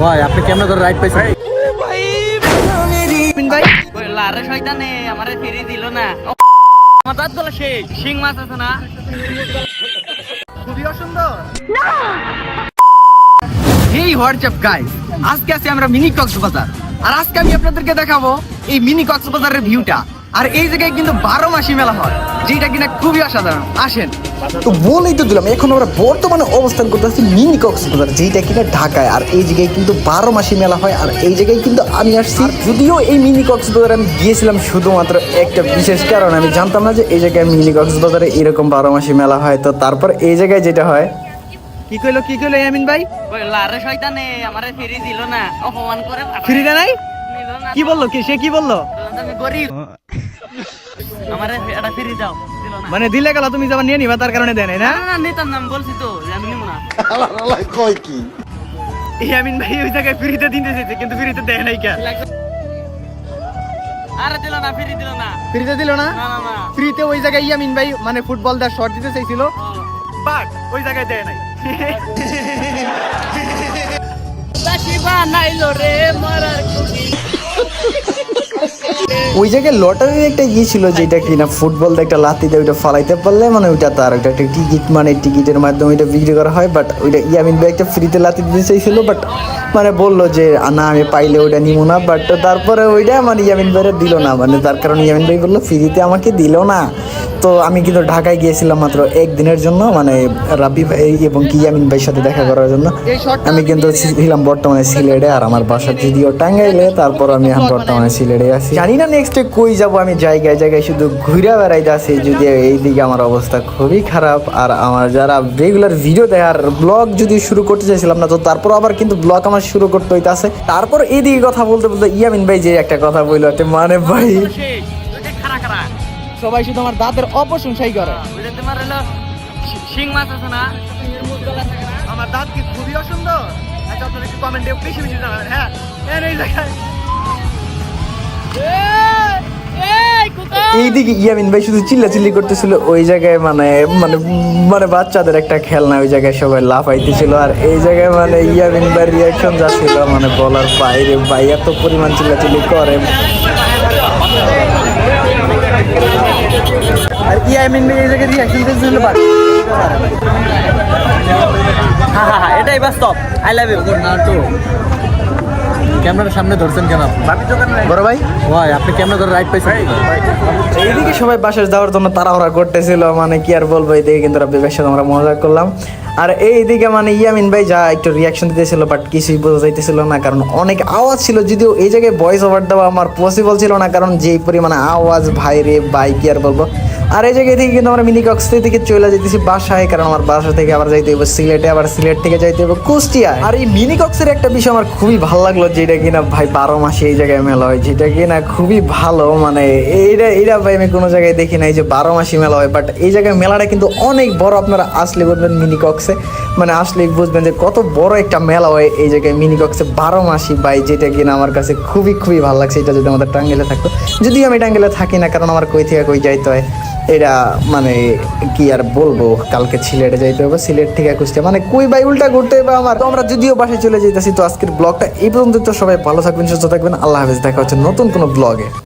ভাই আপনি কেমন করে রাইড পাইছেন? ভাই লারে শয়তানে আমারে ফিরে দিল না। ও, আমার দাঁত গলা শেষ শিং মাছ আছে না? খুবই অসুন্দর। হেই হোয়াটসঅ্যাপ গাইস আজকে আছি আমরা মিনি কক্সবাজার আর আজকে আমি আপনাদেরকে দেখাবো এই মিনি কক্সবাজারের ভিউটা আর এই জায়গায় কিন্তু বারো মাসি মেলা হয় যেটা কিনা খুবই অসাধারণ। আসেন। তো বলেই তো দিলাম এখন আমরা বর্তমানে অবস্থান করতেছি মিনি কক্সবাজার যেটা কিনা ঢাকায়। আর এই জায়গায় কিন্তু বারো মাসি মেলা হয় আর এই জায়গায় কিন্তু আমি আসছি। যদিও এই মিনি কক্সবাজারে আমি গিয়েছিলাম শুধুমাত্র একটা বিশেষ কারণ আমি জানতাম না যে এই জায়গায় মিনি কক্সবাজারে এরকম বারো মাসি মেলা হয়। তো তারপর এই জায়গায় যেটা হয় কি কইলো কি কইলো ইয়ামিন ভাই? লারে শয়তানে আমারে ফিরে দিল না অপমান করে নাই? কি বলল? কি সে কি বলল? আমি গরিব। আমারে এটা ফিরে দাও দিল না। মানে দিলে গেল তুমি যাবার নিয়ে নিবা তার কারণে দেয় নাই না? নিতাম বলছি তো আমি নিব না। ইয়ামিন ভাই ওই জায়গায় ফ্রিতে দিতে চাইছে কিন্তু ফ্রিতে দেয় নাই কে? আরে দিল না ফিরে দিল না। ফ্রিতে দিল না? না না না। ফ্রিতে ওই জায়গায় ইয়ামিন ভাই মানে ফুটবল শট দিতে চাইছিল। বাট ওই জায়গায় দেয় নাই। লাঠি বানাইলো রে মারার খুবই ওই জায়গায় লটারির একটা ইয়ে ছিল যেটা কিনা ফুটবল একটা লাতি দিয়ে ওইটা ফালাইতে পারলে মানে ওইটা তার একটা টিকিট মানে টিকিটের মাধ্যমে ওইটা বিক্রি করা হয় বাট ওইটা ইয়ামিন ভাই একটা ফ্রিতে লাতি দিতে চাইছিল বাট মানে বলল যে, না, আমি পাইলে ওইটা নিবো না। বাট তারপরে ওইটা মানে ইয়ামিন ভাইরা দিল না মানে তার কারণে ইয়ামিন ভাই বলল, ফ্রিতে আমাকে দিল না। তো আমি কিন্তু ঢাকায় গিয়েছিলাম মাত্র একদিনের জন্য মানে রাবি ভাই এবং কি ইয়ামিন ভাইয়ের সাথে দেখা করার জন্য। আমি কিন্তু ছিলাম বর্তমানে সিলেটে আর আমার বাসা যদিও টাঙ্গাইলে, তারপর আমি এখন বর্তমানে সিলেটে আছি। জানি না নেক্সটে কই যাব আমি? জায়গায় জায়গায় শুধু ঘুরে বেড়াইতে আছি যদি এইদিকে আমার অবস্থা খুবই খারাপ। আর আমার যারা রেগুলার ভিডিও দেয় আর ব্লগ যদি শুরু করতে চাইছিলাম না তো তারপর আবার কিন্তু ব্লগ আমার শুরু করতে হইতাছে। তারপর এইদিকে কথা বলতে বলতে ইয়ামিন ভাই যে একটা কথা বলল একটা মানে ভাই খারা খারা সবাই শুধু আমার দাঁতের অপ্রশংসাই করে। তোমার হলো শিং মাছ আছে না? আমার দাঁত কি খুবই অসুন্দর। আচ্ছা আপনারা একটু কমেন্টে বেশি বেশি জানাবেন হ্যাঁ? হ্যাঁ এই জায়গায়। এইদিকে ইয়ামিন ভাই শুধু চিল্লা চিল্লি করতেছিল, ওই জায়গায় মানে মানে মানে বাচ্চাদের একটা খেলনা, ওই জায়গায় সবাই লাফাইতেছিল। আর এই জায়গায় মানে ইয়ামিন ভাই রিয়াকশন যাচ্ছিল মানে বলার বাইরে, ভাই এত পরিমাণ চিল্লা করে। আর ইয়ামিন ভাই এই জায়গায় এটাই বাস্তব। আই লাভ ইউ না তো ক্যামেরার সামনে ধরছেন কেন আপনি? বড় ভাই? ভাই আপনি ক্যামেরা করে রাইট পাইছেন এইদিকে সবাই বাসায় যাওয়ার জন্য তাড়াহুড়া করতেছিল মানে কি আর বলব এইদিকে কিন্তু সাথে আমরা মজা করলাম। আর এইদিকে মানে ইয়ামিন ভাই যা একটু রিয়াকশন দিতেছিল বাট কিছুই বোঝা যাইতেছিল না, কারণ অনেক আওয়াজ ছিল, যদিও এই জায়গায় ভয়েস ওভার দেওয়া আমার পসিবল ছিল না, কারণ যেই পরিমাণে আওয়াজ, ভাই রে ভাই, কি আর বলব। আর এই জায়গায় থেকে কিন্তু আমরা মিনি কক্স থেকে চলে যেতেছি বাসায়, কারণ আমার বাসা থেকে আবার যাইতে হবে সিলেটে, আবার সিলেট থেকে যাইতে হবে কুষ্টিয়া আর এই মিনি কক্সের একটা বিষয় আমার খুবই ভালো লাগল, যেটা কিনা ভাই বারো মাসে এই জায়গায় মেলা হয়, যেটা কিনা খুবই ভালো মানে এইটা এইটা ভাই আমি কোনো জায়গায় দেখি নাই যে বারো মাসি মেলা হয় বাট এই জায়গায় মেলাটা কিন্তু অনেক বড়, আপনারা আসলে বুঝবেন মিনি কক্সে মানে আসলে বুঝবেন যে কত বড় একটা মেলা হয় এই জায়গায় মিনি কক্সে, বারো মাসি ভাই যেটা কিনা আমার কাছে খুবই খুবই ভালো লাগছে। এটা যদি আমাদের টাঙ্গেলে থাকতো। যদিও আমি টাঙ্গেলে থাকি না, কারণ আমার কই থেকে কই যাইতে হয়। এটা মানে কি আর বলব, কালকে সিলেটে যাইতে হবে, সিলেট থেকে কুষ্টিয়া। মানে কই বাই উল্টা ঘুরতে হবে আমার। তো আমরা যদিও বাসায় চলে যেতেছি তো আজকের ব্লগটা এই পর্যন্ত তো সবাই ভালো থাকবেন, সুস্থ থাকবেন। আল্লাহ হাফেজ, দেখা হচ্ছে নতুন কোনো ব্লগে।